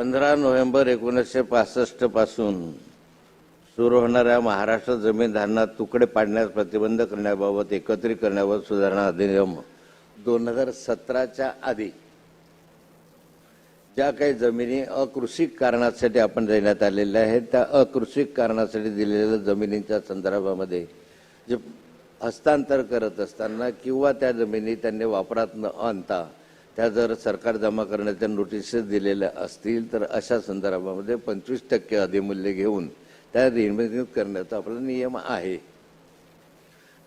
पंधरा नोव्हेंबर एकोणीसशे पासष्टपासून सुरू होणाऱ्या महाराष्ट्र जमीन तुकडे पाडण्यास प्रतिबंध करण्याबाबत एकत्रित करण्याबाबत सुधारणा अधिनियम दोन हजार सतराच्या आधी ज्या काही जमिनी अकृषिक कारणासाठी आपण देण्यात आलेल्या आहेत त्या अकृषिक कारणासाठी दिलेल्या जमिनींच्या संदर्भामध्ये जे हस्तांतर करत असताना किंवा त्या जमिनी त्यांनी वापरात न आणता त्या जर सरकार जमा करण्याच्या नोटिसेस दिलेल्या असतील तर अशा संदर्भामध्ये पंचवीस टक्के अधिमूल्य घेऊन त्या निर्मितीत करण्याचा आपला नियम आहे.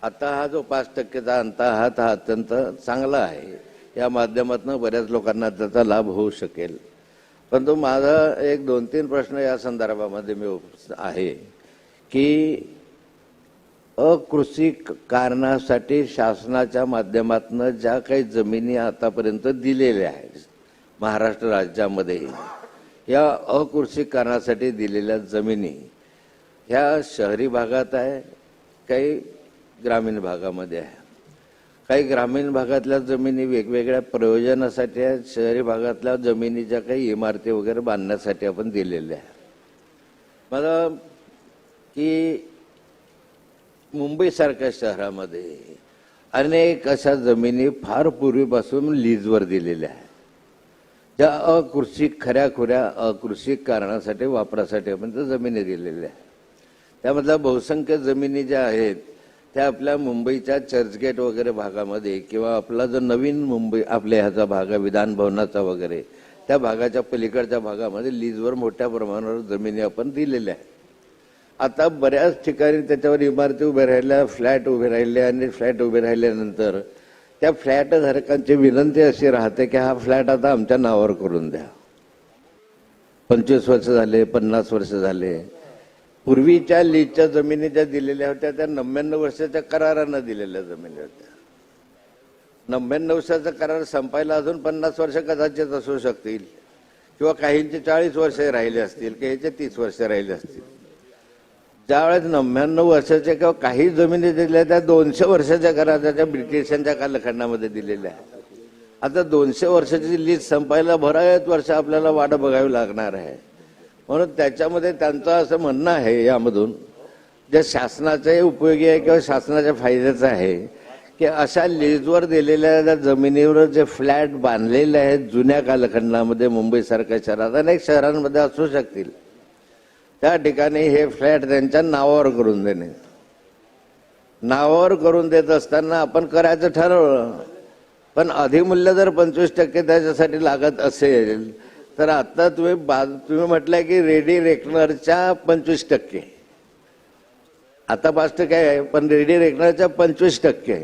आता हा जो पाच टक्केचा अंत हा अत्यंत चांगला आहे. या माध्यमातून बऱ्याच लोकांना त्याचा लाभ होऊ शकेल. परंतु माझा एक दोन तीन प्रश्न या संदर्भामध्ये मी आहे की अकृषी कारणासाठी शासनाच्या माध्यमातून ज्या काही जमिनी आतापर्यंत दिलेल्या आहेत महाराष्ट्र राज्यामध्ये या अकृषी कारणासाठी दिलेल्या जमिनी ह्या शहरी भागात आहे काही ग्रामीण भागामध्ये आहे. काही ग्रामीण भागातल्या जमिनी वेगवेगळ्या प्रयोजनासाठी आहेत शहरी भागातल्या जमिनीच्या काही इमारती वगैरे बांधण्यासाठी आपण दिलेल्या आहे मला की मुंबईसारख्या शहरामध्ये अनेक अशा जमिनी फार पूर्वीपासून लीजवर दिलेल्या आहेत. ज्या अकृषिक खऱ्याखुऱ्या अकृषिक कारणासाठी वापरासाठी आपण त्या जमिनी दिलेल्या आहेत. त्यामधल्या बहुसंख्य जमिनी ज्या आहेत त्या आपल्या मुंबईच्या चर्चगेट वगैरे भागामध्ये किंवा आपला जो नवीन मुंबई आपल्या ह्याचा भाग आहे विधान भवनाचा वगैरे त्या भागाच्या पलीकडच्या भागामध्ये लीजवर मोठ्या प्रमाणावर जमिनी आपण दिलेल्या आहेत. आता बऱ्याच ठिकाणी त्याच्यावर इमारती उभ्या राहिल्या फ्लॅट उभे राहिले आणि फ्लॅट उभे राहिल्यानंतर त्या फ्लॅट धारकांची विनंती अशी राहते की हा फ्लॅट आता आमच्या नावावर करून द्या. पंचवीस वर्ष झाले पन्नास वर्ष झाले. पूर्वीच्या लीजच्या जमिनी ज्या दिलेल्या होत्या त्या नव्याण्णव वर्षाच्या करारानं दिलेल्या जमिनी होत्या. नव्याण्णव वर्षाचा करार संपायला अजून पन्नास वर्ष कदाचित असू शकतील. किंवा काहींचे चाळीस वर्ष राहिले असतील काहीचे तीस वर्ष राहिले असतील. ज्यावेळेस नव्याण्णव वर्षाच्या किंवा काही जमिनी दिल्या त्या दोनशे वर्षाच्या कराराच्या ब्रिटिशांच्या कालखंडामध्ये दिलेल्या आता दोनशे वर्षाची लीज संपायला बराच वर्ष आपल्याला वाट बघावी लागणार आहे. म्हणून त्याच्यामध्ये त्यांचं असं म्हणणं आहे यामधून जे शासनाचे उपयोगी आहे किंवा शासनाच्या फायद्याचं आहे की अशा लीजवर दिलेल्या ज्या जमिनीवर जे फ्लॅट बांधलेले आहेत जुन्या कालखंडामध्ये मुंबईसारख्या शहरात अनेक शहरांमध्ये असू शकतील. त्या ठिकाणी हे फ्लॅट त्यांच्या नावावर करून देणे. नावावर करून देत असताना आपण करायचं ठरवलं. पण अधिमूल्य जर पंचवीस टक्के त्याच्यासाठी लागत असेल तर आता तुम्ही बा तुम्ही म्हटलंय की रेडी रेकनरच्या पंचवीस टक्के. आता पाच टक्के आहे पण रेडी रेकनरच्या पंचवीस टक्के.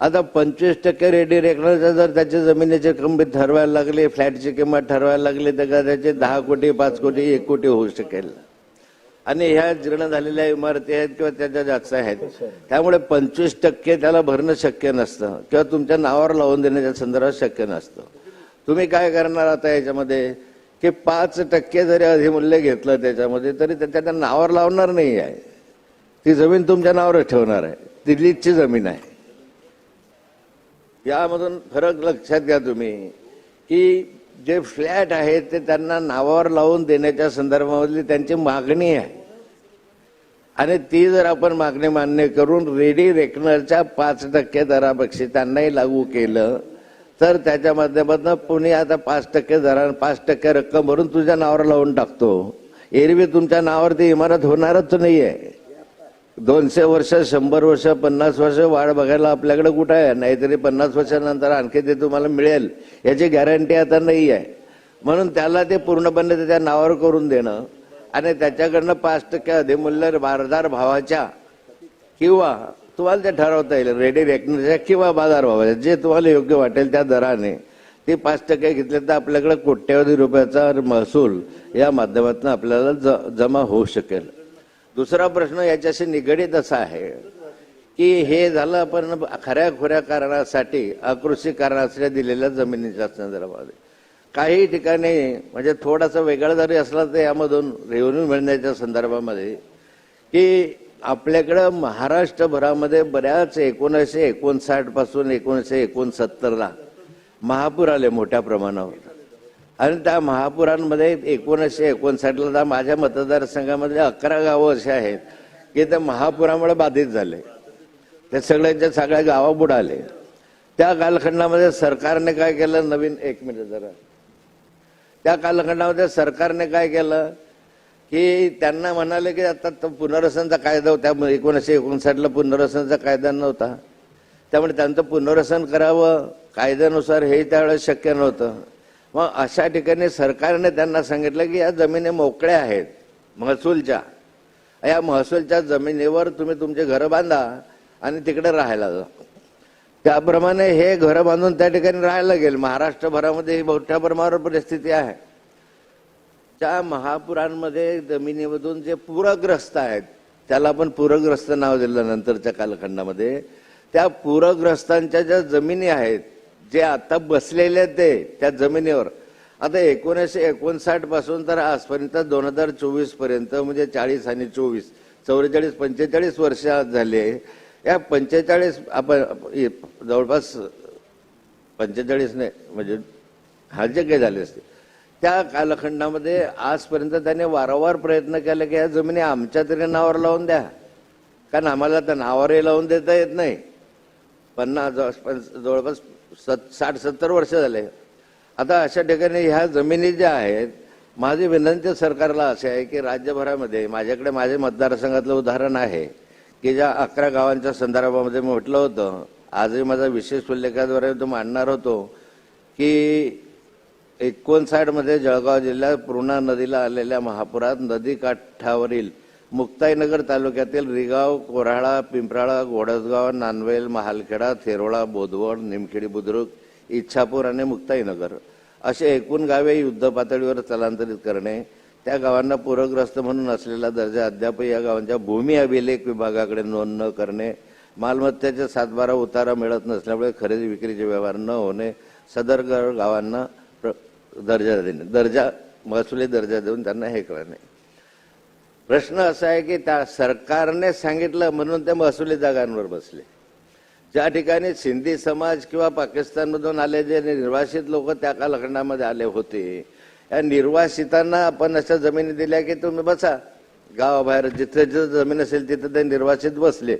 आता पंचवीस टक्के रेडी रेकनरच्या जर त्याची जमिनीची किंमत ठरवायला लागली फ्लॅटची किंमत ठरवायला लागली तर त्याचे दहा कोटी पाच कोटी एक कोटी होऊ शकेल. आणि ह्या जीर्ण झालेल्या इमारती आहेत किंवा त्याच्या जास्त आहेत. त्यामुळे पंचवीस टक्के त्याला भरणं शक्य नसतं. किंवा तुमच्या नावावर लावून देण्याच्या संदर्भात शक्य नसतं. तुम्ही काय करणार आता याच्यामध्ये? की पाच टक्के जरी अधिमूल्य घेतलं त्याच्यामध्ये तरी ते त्याच्या नावावर लावणार नाही आहे. ती जमीन तुमच्या नावावरच ठेवणार आहे. ती लीजची जमीन आहे. यामधून फरक लक्षात घ्या तुम्ही की जे फ्लॅट आहेत ते त्यांना नावावर लावून देण्याच्या संदर्भामधली त्यांची मागणी आहे. आणि ती जर आपण मागणी मान्य करून रेडी रेकनरच्या पाच टक्के दरापेक्षा त्यांनाही लागू केलं तर त्याच्या माध्यमातून पुणे आता पाच टक्के दरा पाच टक्के रक्कम भरून तुझ्या नावावर लावून टाकतो. एरवी तुमच्या नावावर ती इमारत होणारच नाही आहे दोनशे वर्ष शंभर वर्ष पन्नास वर्ष वाढ बघायला आपल्याकडे कुठं आहे? नाहीतरी पन्नास वर्षानंतर आणखी ते तुम्हाला मिळेल. याची गॅरंटी आता नाही आहे. म्हणून त्याला ते पूर्णपणे त्याच्या नावावर करून देणं आणि त्याच्याकडनं पाच टक्के अधिमूल्य बाजार भावाच्या किंवा तुम्हाला ते ठरवता येईल. रेडी रेकनरच्या किंवा बाजार भावाच्या. जे तुम्हाला योग्य वाटेल त्या दराने. ते पाच टक्के घेतले तर आपल्याकडे कोट्यवधी रुपयाचा महसूल या माध्यमातून आपल्याला ज जमा होऊ शकेल. दुसरा प्रश्न याच्याशी निगडीत असा आहे की हे झालं आपण खऱ्या खुऱ्या कारणासाठी अकृषी कारणासाठी दिलेल्या जमिनीच्या संदर्भामध्ये काही ठिकाणी म्हणजे थोडासा वेगळा जरी असला तर यामधून रेव्हन्यू मिळण्याच्या संदर्भामध्ये की आपल्याकडं महाराष्ट्रभरामध्ये बऱ्याच एकोणीसशे एकोणसाठपासून एकोणीसशे एकोणसत्तरला महापूर आले मोठ्या प्रमाणावर. आणि त्या महापुरांमध्ये एकोणीसशे एकोणसाठला तर माझ्या मतदारसंघामध्ये अकरा गावं असे आहेत की त्या महापुरामुळे बाधित झाले. त्या सगळ्यांच्या सगळ्या गावं बुडाले. त्या कालखंडामध्ये सरकारने काय केलं? नवीन एक मिनिट जरा. त्या कालखंडामध्ये सरकारने काय केलं? की त्यांना म्हणाले की आता तो पुनर्वसनचा कायदा होता. एकोणीसशे एकोणसाठला पुनर्वसनचा कायदा नव्हता. त्यामुळे त्यांचं पुनर्वसन करावं. कायद्यानुसार हे त्यावेळेस शक्य नव्हतं. मग अशा ठिकाणी सरकारने त्यांना सांगितलं की या जमिनी मोकळ्या आहेत महसूलच्या. या महसूलच्या जमिनीवर तुम्ही तुमचे घरं बांधा आणि तिकडे राहायला जा. त्याप्रमाणे हे घरं बांधून त्या ठिकाणी राहायला गेल. महाराष्ट्रभरामध्ये ही मोठ्या प्रमाणावर परिस्थिती आहे. त्या महापुरांमध्ये जमिनीमधून जे पूरग्रस्त आहेत त्याला आपण पूरग्रस्त नाव दिलं नंतरच्या कालखंडामध्ये. त्या पूरग्रस्तांच्या ज्या जमिनी आहेत जे आता बसलेले आहेत ते त्या जमिनीवर. आता एकोणीसशे एकोणसाठपासून तर आजपर्यंत दोन हजार चोवीसपर्यंत म्हणजे चाळीस आणि चोवीस चौवेचाळीस पंचेचाळीस वर्ष झाले. या पंचेचाळीस आपण जवळपास पंचेचाळीस नाही म्हणजे हा जे काही झाले असते त्या कालखंडामध्ये आजपर्यंत त्याने वारंवार प्रयत्न केला की या जमिनी आमच्या तरी नावावर लावून द्या. कारण आम्हाला त्या नावावरही लावून देता येत नाही. पन्नास जवळपास सत साठ सत्तर वर्ष झाले. आता अशा ठिकाणी ह्या जमिनी ज्या आहेत माझी विनंती सरकारला अशी आहे की राज्यभरामध्ये माझ्याकडे माझ्या मतदारसंघातलं उदाहरण आहे की ज्या अकरा गावांच्या संदर्भामध्ये मी म्हटलं होतं आजही माझा विशेष उल्लेखाद्वारे तो मांडणार होतो की एकोणसाठमध्ये जळगाव जिल्ह्यात पूर्णा नदीला आलेल्या महापुरात नदी काठावरील मुक्ताईनगर तालुक्यातील रिगाव कोराळा पिंपराळा घोडसगाव नानवेल महालखेडा थेरोळा बोधवड निमखेडी बुद्रुक इच्छापूर आणि मुक्ताईनगर असे एकूण गावे युद्ध पातळीवर स्थलांतरित करणे त्या गावांना पूरग्रस्त म्हणून असलेला दर्जा अद्याप या गावांच्या भूमी अभिलेख विभागाकडे नोंद न करणे मालमत्तेचे सातबारा उतारा मिळत नसल्यामुळे खरेदी विक्रीचे व्यवहार न होणे सदर गावांना प्र- दर्जा देणे दर्जा महसुली दर्जा देऊन त्यांना हे करणे. प्रश्न असा आहे की त्या सरकारने सांगितलं म्हणून ते महसुली जागांवर बसले. ज्या ठिकाणी सिंधी समाज किंवा पाकिस्तानमधून आले जे निर्वासित लोक त्या कालखंडामध्ये आले होते या निर्वासितांना आपण अशा जमिनी दिल्या की तुम्ही बसा. गावाबाहेर जिथे जिथे जमीन असेल तिथे ते निर्वासित बसले.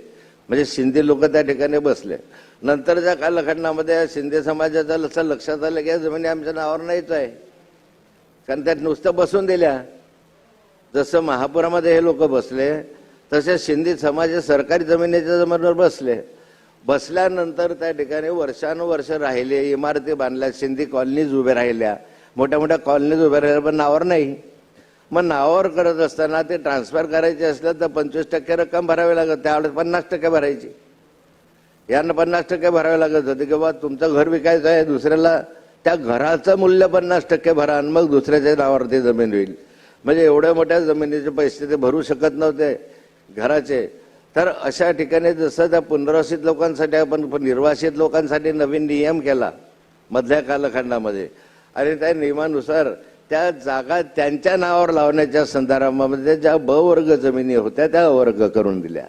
म्हणजे सिंधी लोक त्या ठिकाणी बसले. नंतर ज्या कालखंडामध्ये या शिंदे समाजाचं लक्षात आलं की या जमिनी आमच्या नावावर नाहीच आहे. कारण त्यात नुसतं बसून दिल्या. जसं महापुरामध्ये हे लोक बसले तसे सिंधी समाज सरकारी जमिनीच्या जमिनीवर बसले. बसल्यानंतर त्या ठिकाणी वर्षानुवर्ष राहिले इमारती बांधल्या सिंधी कॉलनीज उभ्या राहिल्या. मोठ्या मोठ्या कॉलनीज उभ्या राहिल्या पण नावावर नाही. मग नावावर करत असताना ते ट्रान्सफर करायचे असलं तर पंचवीस टक्के रक्कम भरावी लागत त्यावेळेस पन्नास टक्के भरायची. यांना पन्नास टक्के भरावे लागत होते बाबा तुमचं घर विकायचं आहे दुसऱ्याला त्या घराचं मूल्य पन्नास टक्के भरा आणि मग दुसऱ्याच्या नावावरती जमीन होईल. म्हणजे एवढ्या मोठ्या जमिनीचे पैसे ते भरू शकत नव्हते घराचे. तर अशा ठिकाणी जसं त्या पुनर्वसित लोकांसाठी आपण निर्वासित लोकांसाठी नवीन नियम केला मधल्या कालखंडामध्ये. आणि त्या नियमानुसार त्या जागा त्यांच्या नावावर लावण्याच्या संदर्भामध्ये ज्या ब वर्ग जमिनी होत्या त्या वर्ग करून दिल्या.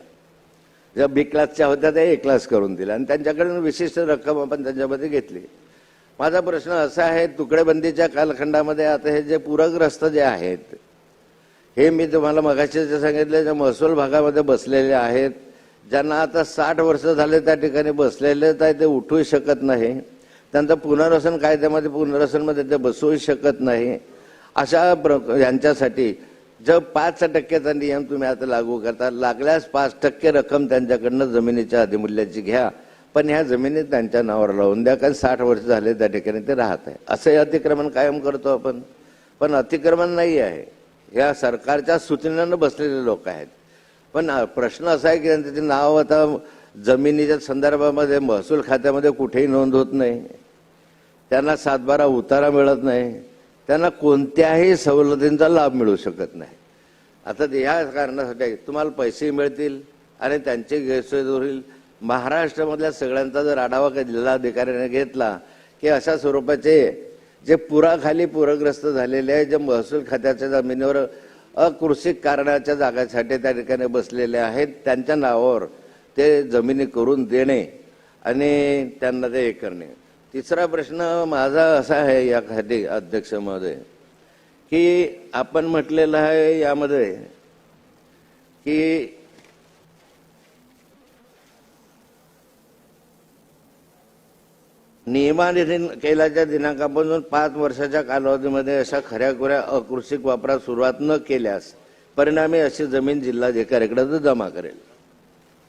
ज्या बी क्लासच्या होत्या त्या ए क्लास करून दिल्या. आणि त्यांच्याकडून विशिष्ट रक्कम आपण त्यांच्यामध्ये घेतली. माझा प्रश्न असा आहे तुकडेबंदीच्या कालखंडामध्ये आता हे जे पूरग्रस्त जे आहेत हे मी तुम्हाला मगाशी जे सांगितले ज्या महसूल भागामध्ये बसलेले आहेत ज्यांना आता साठ वर्ष झाले त्या ठिकाणी बसलेले आहे ते उठू शकत नाही. त्यांचं पुनर्वसन कायद्यामध्ये पुनर्वसनमध्ये ते बसूही शकत नाही. अशा प्र यांच्यासाठी जर पाच टक्क्याचा नियम तुम्ही आता लागू करता लागल्यास पाच टक्के रक्कम त्यांच्याकडनं जमिनीच्या अधिमूल्याची घ्या पण ह्या जमिनी त्यांच्या नावावर लावून द्या कारण साठ वर्ष झाले त्या ठिकाणी ते राहत आहे. असं हे अतिक्रमण कायम करतो आपण. पण अतिक्रमण नाही आहे. या सरकारच्या सूचनेनं बसलेले लोक आहेत. पण प्रश्न असा आहे की त्यांचे नाव आता जमिनीच्या संदर्भामध्ये महसूल खात्यामध्ये कुठेही नोंद होत नाही. त्यांना सातबारा उतारा मिळत नाही. त्यांना कोणत्याही सवलतींचा लाभ मिळू शकत नाही. आता ते ह्या कारणासाठी तुम्हाला पैसे मिळतील आणि त्यांची गैरसोय दूर होईल. महाराष्ट्रामधल्या सगळ्यांचा जर आढावा काही जिल्हाधिकाऱ्याने घेतला की अशा स्वरूपाचे जे पुराखाली पूरग्रस्त झालेले आहे जे महसूल खात्याच्या जमिनीवर अकृषिक कारणाच्या जागासाठी त्या ठिकाणी बसलेले आहेत त्यांच्या नावावर ते जमिनी करून देणे आणि त्यांना ते हे करणे. तिसरा प्रश्न माझा असा आहे यासाठी अध्यक्ष महोदय की आपण म्हटलेलं आहे यामध्ये की नियमानिधीन केल्याच्या दिनांकापासून पाच वर्षाच्या कालावधीमध्ये अशा खऱ्या खुऱ्या अकृषिक वापरात सुरुवात न केल्यास परिणामी अशी जमीन जिल्हाधिकाऱ्याकडे जमा करेल.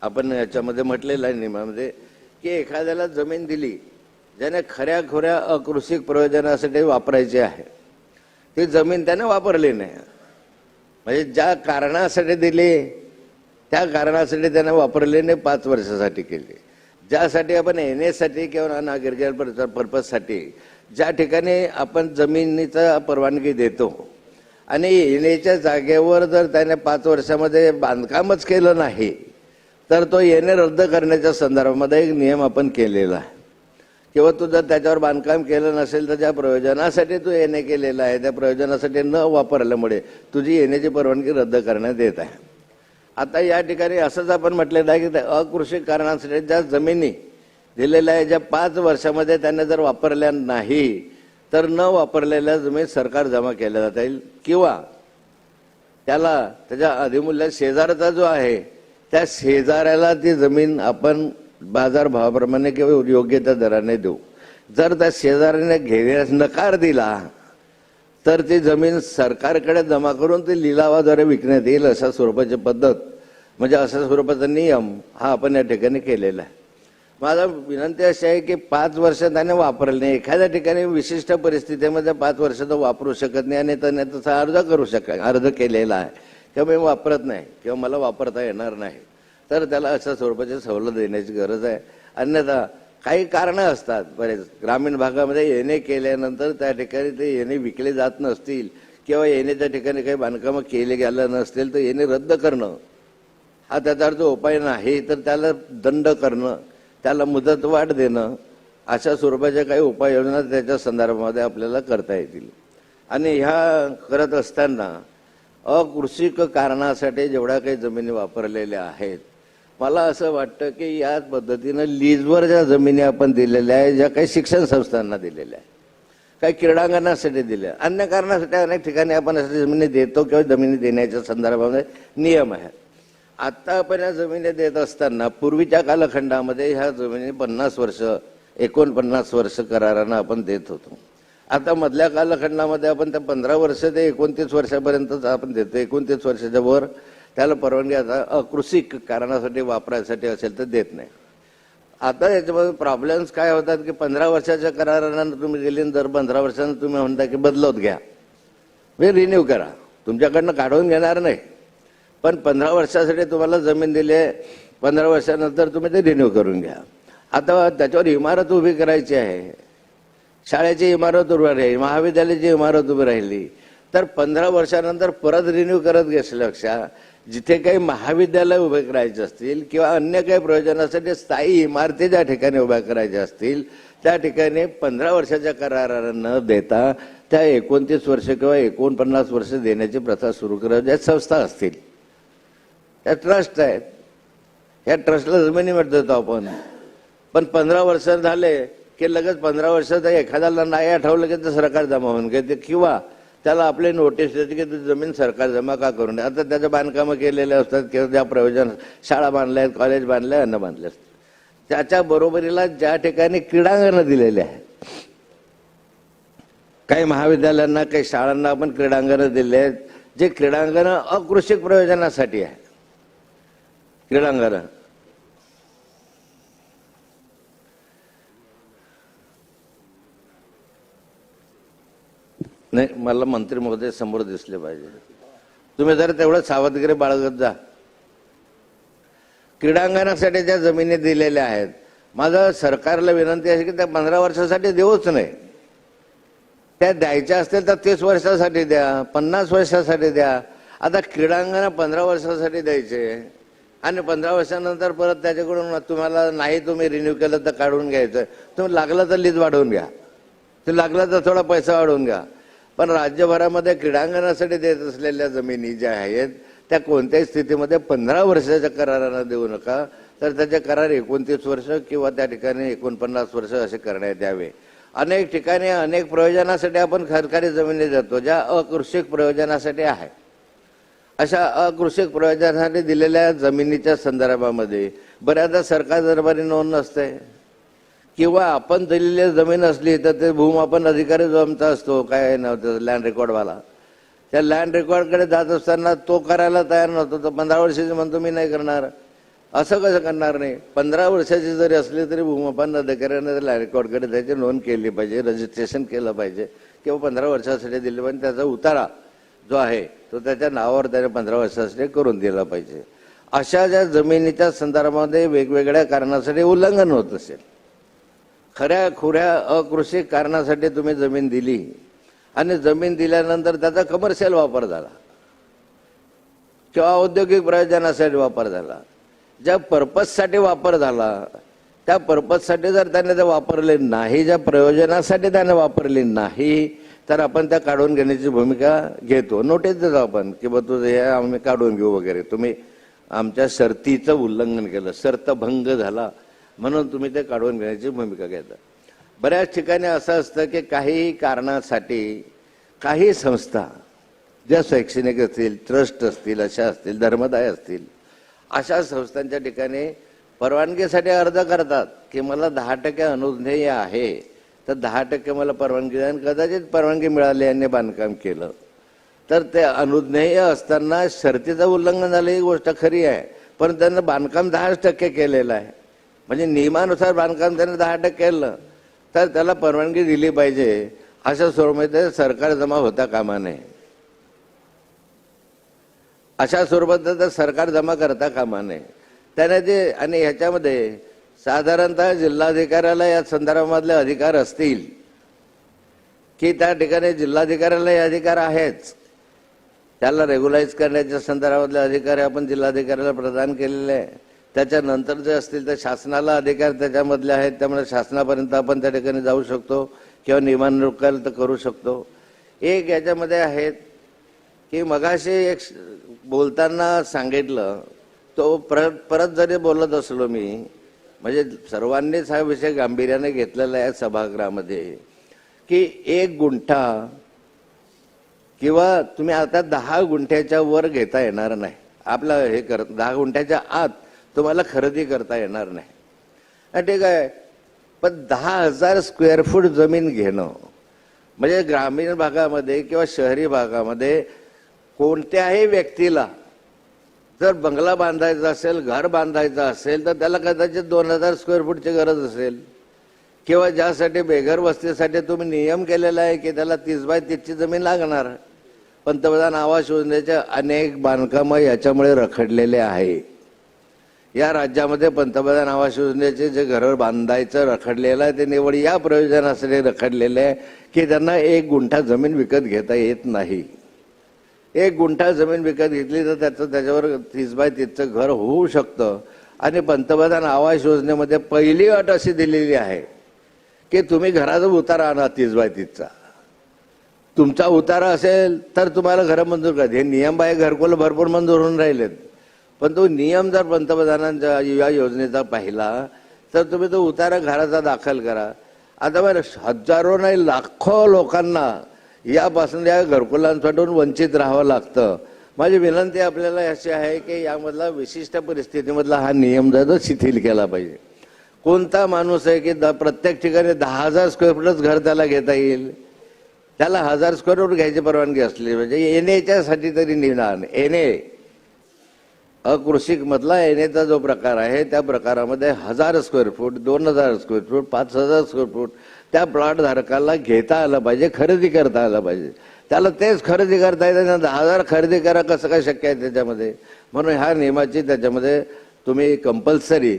आपण याच्यामध्ये म्हटलेलं आहे नियमामध्ये की एखाद्याला जमीन दिली ज्याने खऱ्या खुऱ्या अकृषिक प्रयोजनासाठी वापरायची आहे ती जमीन त्याने वापरली नाही. म्हणजे ज्या कारणासाठी दिली त्या कारणासाठी त्याने वापरली नाही पाच वर्षासाठी केली. ज्यासाठी आपण येण्यासाठी किंवा नागरिक पर्पजसाठी ज्या ठिकाणी आपण जमिनीचा परवानगी देतो आणि येण्याच्या जागेवर जर त्याने पाच वर्षामध्ये बांधकामच केलं नाही तर तो येणे रद्द करण्याच्या संदर्भामध्ये एक नियम आपण केलेला आहे. किंवा तू जर त्याच्यावर बांधकाम केलं नसेल तर ज्या प्रयोजनासाठी तू येणे केलेला आहे. त्या प्रयोजनासाठी न वापरल्यामुळे तुझी येण्याची परवानगी रद्द करण्यात येत आहे. आता या ठिकाणी असंच आपण म्हटलेलं आहे की त्या अकृषी कारणासाठी ज्या जमिनी दिलेल्या आहे ज्या पाच वर्षामध्ये त्यांना जर वापरल्या नाही तर न वापरलेल्या जमीन सरकार जमा केल्या जाता येईल किंवा त्याला त्याच्या अधिमूल्य शेजारचा जो आहे त्या शेजाऱ्याला ती जमीन आपण बाजारभावाप्रमाणे किंवा योग्य त्या दराने देऊ. जर त्या शेजाऱ्याने घेण्यास नकार दिला तर ती जमीन सरकारकडे जमा करून ती लिलावाद्वारे विकण्यात येईल अशा स्वरूपाची पद्धत. म्हणजे अशा स्वरूपाचा नियम हा आपण या ठिकाणी केलेला आहे. माझा विनंती अशी आहे की पाच वर्ष त्याने वापरले नाही. एखाद्या ठिकाणी विशिष्ट परिस्थितीमध्ये पाच वर्ष तो वापरू शकत नाही आणि त्याने तसा अर्ज करू शक अर्ज केलेला आहे. किंवा मी वापरत नाही किंवा मला वापरता येणार नाही. तर त्याला अशा स्वरूपाची सवलत देण्याची गरज आहे. अन्यथा काही कारणं असतात. बरेच. ग्रामीण भागामध्ये येणे केल्यानंतर त्या ठिकाणी ते येणे विकले जात नसतील किंवा येणे त्या ठिकाणी काही बांधकामं केले गेलं नसतील तर येणे रद्द करणं. हा त्याचा अर्थ उपाय नाही तर त्याला दंड करणं त्याला मुदतवाढ देणं अशा स्वरूपाच्या काही उपाययोजना त्याच्या संदर्भामध्ये आपल्याला करता येतील. आणि ह्या करत असताना अकृषिक कारणासाठी जेवढ्या काही जमिनी वापरलेल्या आहेत मला असं वाटतं की याच पद्धतीनं लीजवर ज्या जमिनी आपण दिलेल्या आहे ज्या काही शिक्षण संस्थांना दिलेल्या आहे काही क्रीडांगणासाठी दिल्या अन्य कारणासाठी अनेक ठिकाणी आपण अशा जमिनी देतो किंवा जमिनी देण्याच्या संदर्भामध्ये नियम आहेत. आत्ता आपण या जमिनी देत असताना पूर्वीच्या कालखंडामध्ये ह्या जमिनी पन्नास वर्ष एकोणपन्नास वर्ष करारानं आपण देत होतो. आता मधल्या कालखंडामध्ये आपण त्या पंधरा वर्ष ते एकोणतीस वर्षापर्यंतच आपण देतो. एकोणतीस वर्षाच्या वर त्याला परवानगी आता अकृषिक कारणासाठी वापरायसाठी असेल तर देत नाही. आता याच्यामध्ये प्रॉब्लेम्स काय होतात की पंधरा वर्षाच्या करारानं तुम्ही गेली दर पंधरा वर्षानं तुम्ही म्हणता की बदलवत घ्या. म्हणजे मी रिन्यू करा. तुमच्याकडनं काढून घेणार नाही. पण पंधरा वर्षासाठी तुम्हाला जमीन दिली आहे. पंधरा वर्षानंतर तुम्ही ते रिन्यू करून घ्या. आता त्याच्यावर इमारत उभी करायची आहे. शाळेची इमारत उभी राहिली महाविद्यालयाची इमारत उभी राहिली. तर पंधरा वर्षानंतर परत रिन्यू करत घेतल्यापेक्षा जिथे काही महाविद्यालय उभे करायचे असतील किंवा अन्य काही प्रयोजनासाठी स्थायी इमारती ज्या ठिकाणी उभ्या करायच्या असतील त्या ठिकाणी पंधरा वर्षाच्या कराराला न देता त्या एकोणतीस वर्ष किंवा एकोणपन्नास वर्ष देण्याची प्रथा सुरू करत ज्या संस्था असतील त्या ट्रस्ट आहेत. ह्या ट्रस्टला जमिनी देतो आपण. पण पंधरा वर्ष झाले की लगेच पंधरा वर्षात एखाद्याला नाही आठवलं की ते सरकार जमा होऊन घेते किंवा त्याला आपली नोटीस देते की ती जमीन सरकार जमा का करून नये आता त्याचं बांधकामं केलेले असतात किंवा ज्या प्रयोजन शाळा बांधल्या आहेत कॉलेज बांधले अन्न बांधले असतात. त्याच्या बरोबरीला ज्या ठिकाणी क्रीडांगणं दिलेले आहेत काही महाविद्यालयांना काही शाळांना आपण क्रीडांगणं दिले आहेत जे क्रीडांगणं अकृषिक प्रयोजनासाठी आहे. क्रीडांगणं. नाही मला मंत्री महोदय समोर दिसले पाहिजे. तुम्ही जर तेवढं सावधगिरी बाळगत जा. क्रीडांगणासाठी ज्या जमिनी दिलेल्या आहेत माझं सरकारला विनंती आहे की त्या पंधरा वर्षासाठी देऊच नाही त्या द्यायच्या असतील तर तीस वर्षासाठी द्या पन्नास वर्षासाठी द्या. आता क्रीडांगण पंधरा वर्षासाठी द्यायचे आणि पंधरा वर्षानंतर परत त्याच्याकडून तुम्हाला नाही तुम्ही रिन्यू केलं तर काढून घ्यायचं. तुम्ही लागलं तर लीज वाढवून घ्या. ते लागलं तर थोडा पैसा वाढवून घ्या. पण राज्यभरामध्ये क्रीडांगणासाठी देत असलेल्या जमिनी ज्या आहेत त्या कोणत्याही स्थितीमध्ये पंधरा वर्षाच्या करारानं देऊ नका. तर त्याचे करार एकोणतीस वर्ष किंवा त्या ठिकाणी एकोणपन्नास वर्ष असे करण्यात यावे अनेक ठिकाणी अनेक प्रयोजनासाठी आपण सरकारी जमिनी देतो ज्या अकृषिक प्रयोजनासाठी आहे अशा अकृषिक प्रयोजनासाठी दिलेल्या जमिनीच्या संदर्भामध्ये बऱ्याचदा सरकार दरबारी नोंद नसते. किंवा आपण दिलेली जमीन असली तर ते भूमापन अधिकारी जो आमचा असतो काय नव्हतं लँड रेकॉर्डवाला त्या लँड रेकॉर्डकडे जात असताना तो करायला तयार नव्हतो तर पंधरा वर्षाचे म्हणतो मी नाही करणार. असं कसं करणार नाही? पंधरा वर्षाची जरी असली तरी भूमापन अधिकाऱ्याने लँड रेकॉर्डकडे त्याची नोंद केली पाहिजे रजिस्ट्रेशन केलं पाहिजे किंवा पंधरा वर्षासाठी दिले पाहिजे त्याचा उतारा जो आहे तो त्याच्या नावावर त्याने पंधरा वर्षासाठी करून दिला पाहिजे. अशा ज्या जमिनीच्या संदर्भामध्ये वेगवेगळ्या कारणासाठी उल्लंघन होत असेल. खऱ्या खुऱ्या अकृषी कारणासाठी तुम्ही जमीन दिली. आणि जमीन दिल्यानंतर त्याचा कमर्शियल वापर झाला. किंवा औद्योगिक प्रयोजनासाठी वापर झाला. ज्या पर्पजसाठी वापर झाला त्या पर्पजसाठी जर त्याने ते वापरले नाही ज्या प्रयोजनासाठी त्याने वापरले नाही तर आपण त्या काढून घेण्याची भूमिका घेतो. नोटीस देतो आपण की बा तुझं हे आम्ही काढून घेऊ वगैरे. तुम्ही आमच्या शर्तीचं उल्लंघन केलं. शर्तभंग झाला. म्हणून तुम्ही ते काढून घेण्याची भूमिका घेता. बऱ्याच ठिकाणी असं असतं की काही कारणासाठी काही संस्था ज्या शैक्षणिक असतील ट्रस्ट असतील अशा असतील धर्मदाय असतील अशा संस्थांच्या ठिकाणी परवानगीसाठी अर्ज करतात की मला दहा टक्के अनुज्ञेय आहे. तर दहा टक्के मला परवानगी द्या आणि कदाचित परवानगी मिळाली यांनी बांधकाम केलं. तर ते अनुज्ञेय असताना शर्तीचं उल्लंघन झालं ही गोष्ट खरी आहे. पण त्यांना बांधकाम दहाच टक्के केलेलं आहे. म्हणजे नियमानुसार बांधकाम त्याने दहा टक्के केलं तर त्याला परवानगी दिली पाहिजे अशा स्वरूपामध्ये सरकार जमा होता कामा नये. अशा स्वरूपात तर सरकार जमा करता कामा नये. त्याने ते आणि ह्याच्यामध्ये साधारणतः जिल्हाधिकाऱ्याला या संदर्भामधले अधिकार असतील की त्या ठिकाणी जिल्हाधिकाऱ्याला हे अधिकार आहेच. त्याला रेग्युलाइज करण्याच्या संदर्भातले अधिकार आपण जिल्हाधिकाऱ्याला प्रदान केलेले आहे. त्याच्यानंतर जे असतील तर शासनाला अधिकार त्याच्यामधले आहेत त्यामुळे शासनापर्यंत आपण त्या ठिकाणी जाऊ शकतो किंवा नियमानुसार तर करू शकतो. एक याच्यामध्ये आहेत की मगाशी एक बोलताना सांगितलं तो परत परत जरी बोलत असलो मी म्हणजे सर्वांनीच हा विषय गांभीर्याने घेतलेला आहे सभागृहामध्ये की एक गुंठा किंवा तुम्ही आता दहा गुंठ्याच्या वर घेता येणार नाही. आपलं हे करत दहा गुंठ्याच्या आत तुम्हाला खरेदी करता येणार नाही. ठीक आहे पण दहा हजार स्क्वेअर फूट जमीन घेणं म्हणजे ग्रामीण भागामध्ये किंवा शहरी भागामध्ये कोणत्याही व्यक्तीला जर बंगला बांधायचा असेल घर बांधायचं असेल तर त्याला कदाचित दोन हजार स्क्वेअर फूटची गरज असेल. किंवा ज्यासाठी बेघर वस्तीसाठी तुम्ही नियम केलेला आहे की त्याला तीस बाय तीसची जमीन लागणार. पंतप्रधान आवास योजनेचे अनेक बांधकामं याच्यामुळे रखडलेले आहे. या राज्यामध्ये पंतप्रधान आवास योजनेचे जे घर बांधायचं रखडलेलं आहे ते निवड या प्रयोजनासाठी रखडलेले आहे की त्यांना एक गुंठा जमीन विकत घेता येत नाही. एक गुंठा जमीन विकत घेतली तर त्याचं त्याच्यावर तीस बाय तीसचं घर होऊ शकतं. आणि पंतप्रधान आवास योजनेमध्ये पहिली अट अशी दिलेली आहे की तुम्ही घराचा उतारा आणा तीस बाय तीसचा. तुमचा उतारा असेल तर तुम्हाला घरं मंजूर करत हे नियम बाय घरकुल भरपूर मंजूर होऊन राहिलेत. पण तो नियम जर पंतप्रधानांच्या या योजनेचा पाहिला तर तुम्ही तो उतारा घराचा दाखल करा. आता बरं हजारो नाही लाखो लोकांना यापासून या घरकुलांपासून वंचित राहावं लागतं. माझी विनंती आपल्याला अशी आहे की यामधला विशिष्ट परिस्थितीमधला हा नियम जो तो शिथिल केला पाहिजे. कोणता माणूस आहे की द- प्रत्येक ठिकाणी दहा हजार स्क्वेअर फूटच घर त्याला घेता येईल? त्याला हजार स्क्वेअर फूट घ्यायची परवानगी असली म्हणजे एच्यासाठी तरी निदान. N A. मधला येण्याचा जो प्रकार आहे त्या प्रकारामध्ये हजार स्क्वेअर फूट दोन हजार स्क्वेअर फूट पाच हजार स्क्वेअर फूट त्या प्लॉट धारकाला घेता आलं पाहिजे खरेदी करता आलं पाहिजे. त्याला तेच खरेदी करता येते दहा हजार खरेदी करा कसं काय शक्य आहे त्याच्यामध्ये? म्हणून ह्या नियमाची त्याच्यामध्ये तुम्ही कंपल्सरी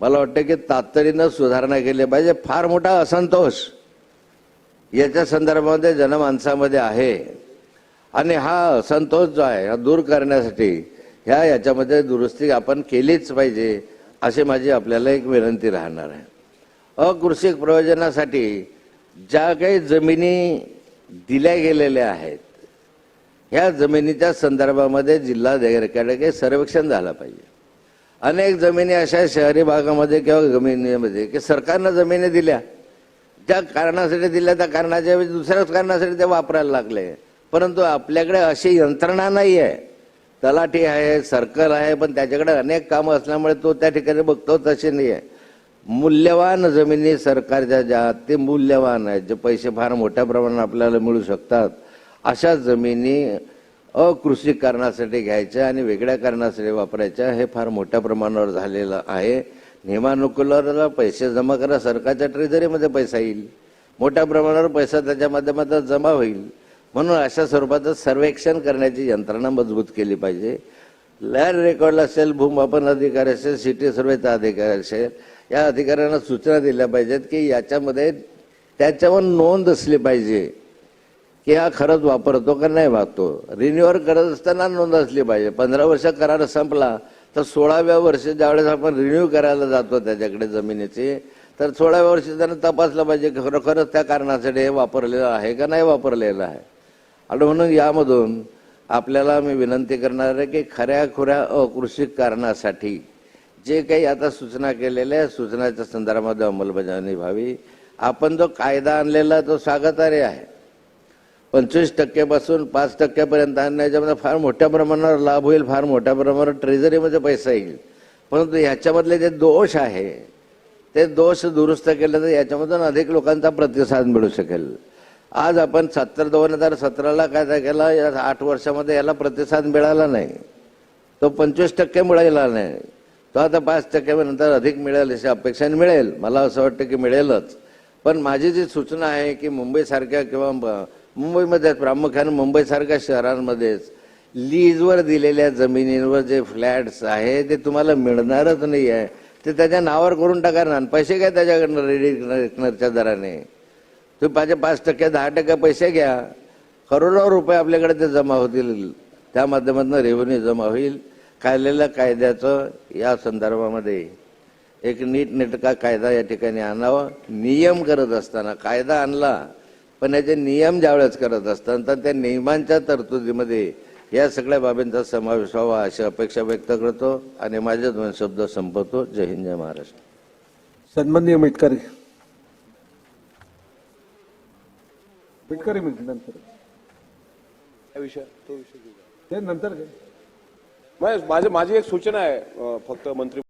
मला वाटतं की तातडीनं सुधारणा केली पाहिजे. फार मोठा असंतोष याच्या संदर्भामध्ये जनमानसामध्ये आहे. आणि हा असंतोष जो आहे हा दूर करण्यासाठी ह्या याच्यामध्ये दुरुस्ती आपण केलीच पाहिजे अशी माझी आपल्याला एक विनंती राहणार आहे. अकृषिक प्रयोजनासाठी ज्या काही जमिनी दिल्या गेलेल्या आहेत ह्या जमिनीच्या संदर्भामध्ये जिल्हाधिकाऱ्याकडे सर्वेक्षण झालं पाहिजे. अनेक जमिनी अशा शहरी भागामध्ये किंवा जमिनीमध्ये की सरकारनं जमिनी दिल्या. ज्या कारणासाठी दिल्या त्या कारणाच्या दुसऱ्याच कारणासाठी ते वापरायला लागले. परंतु आपल्याकडे अशी यंत्रणा नाही आहे तलाठी आहे सर्कल आहे पण त्याच्याकडे अनेक कामं असल्यामुळे तो त्या ठिकाणी बघतो तसे नाही आहे मूल्यवान जमिनी सरकारच्या ज्या ते मूल्यवान आहेत जे पैसे फार मोठ्या प्रमाणात आपल्याला मिळू शकतात. अशा जमिनी अकृषी कारणासाठी घ्यायच्या आणि वेगळ्या कारणासाठी वापरायच्या हे फार मोठ्या प्रमाणावर झालेलं आहे. नियमानुकुलाला पैसे जमा करा सरकारच्या ट्रेझरीमध्ये पैसा येईल. मोठ्या प्रमाणावर पैसा त्याच्या माध्यमातून जमा होईल. म्हणून अशा स्वरूपाचं सर्वेक्षण करण्याची यंत्रणा मजबूत केली पाहिजे. लँड रेकॉर्ड असेल भूमापन अधिकारी असेल सिटी सर्वेचा अधिकारी असेल या अधिकाऱ्यांना सूचना दिल्या पाहिजेत की याच्यामध्ये त्याच्यावर नोंद असली पाहिजे की हा खरंच वापरतो का नाही वागतो. रिन्युअर करत असताना नोंद असली पाहिजे. पंधरा वर्ष करार संपला तर सोळाव्या वर्षी ज्यावेळेस आपण रिन्यू करायला जातो त्याच्याकडे जमिनीची तर सोळाव्या वर्षी त्यांना तपासलं पाहिजे खरोखरच त्या कारणासाठी हे वापरलेलं आहे का नाही वापरलेलं आहे. आणि म्हणून यामधून आपल्याला मी विनंती करणार आहे की खऱ्या खुऱ्या अकृषिक कारणासाठी जे काही आता सूचना केलेल्या आहे सूचनाच्या संदर्भामध्ये अंमलबजावणी व्हावी. आपण जो कायदा आणलेला तो स्वागतार्ह आहे. पंचवीस टक्क्यापासून पाच टक्क्यापर्यंत आणण्याच्यामध्ये फार मोठ्या प्रमाणावर लाभ होईल फार मोठ्या प्रमाणावर ट्रेझरीमध्ये पैसा येईल. परंतु ह्याच्यामधले जे दोष आहे ते दोष दुरुस्त केले तर याच्यामधून अधिक लोकांचा प्रतिसाद मिळू शकेल. आज आपण सत्तर दोन हजार सतराला कायदा केला या आठ वर्षामध्ये याला प्रतिसाद मिळाला नाही. तो पंचवीस टक्के मिळाला नाही. तो आता पाच टक्क्यानंतर अधिक मिळेल अशी अपेक्षा मिळेल. मला असं वाटतं की मिळेलच. पण माझी जी सूचना आहे की मुंबईसारख्या किंवा ब- मुंबईमध्ये प्रामुख्याने मुंबईसारख्या शहरांमध्येच लीजवर दिलेल्या जमिनींवर जे फ्लॅट्स आहे ते तुम्हाला मिळणारच नाही आहे ते त्याच्या नावावर करून टाका ना. आणि पैसे काय त्याच्याकडनं रेडी दराने? तुम्ही पाच पाच टक्के दहा टक्के पैसे घ्या. करोडो रुपये आपल्याकडे ते जमा होतील. त्या माध्यमातून रेव्हेन्यू जमा होईल. काढलेल्या कायद्याचं या संदर्भामध्ये एक नीटनेटका कायदा या ठिकाणी आणावा. नियम करत असताना कायदा आणला पण याचे नियम ज्यावेळेस करत असताना तर त्या नियमांच्या तरतुदीमध्ये या सगळ्या बाबींचा समावेश व्हावा अशी अपेक्षा व्यक्त करतो आणि माझे दोन शब्द संपवतो. जय हिंद जय महाराष्ट्र. सन्माननीय मिटकरी. मिटकरी मिनिट नंतर. त्या विषय? तो विषय. ते नंतर काय माझी माझी एक सूचना आहे फक्त मंत्री